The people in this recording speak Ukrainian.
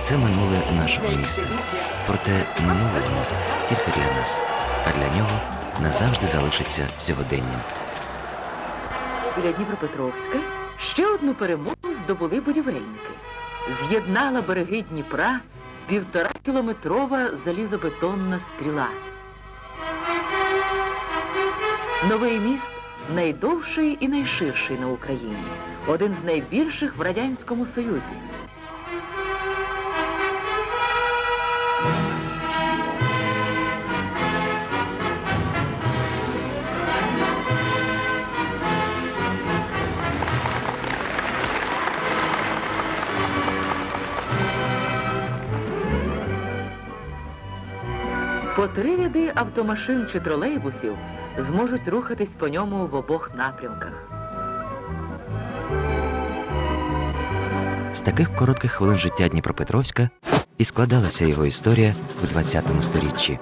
Це минуле нашого міста. Проте минуле воно тільки для нас, а для нього назавжди залишиться сьогоденням. Біля Дніпропетровська ще одну перемогу здобули будівельники. З'єднала береги Дніпра півтора кілометрова залізобетонна стріла. Новий міст найдовший і найширший на Україні, один з найбільших в Радянському Союзі. По три ряди автомашин чи тролейбусів зможуть рухатись по ньому в обох напрямках. З таких коротких хвилин життя Дніпропетровська і складалася його історія в 20 сторіччі.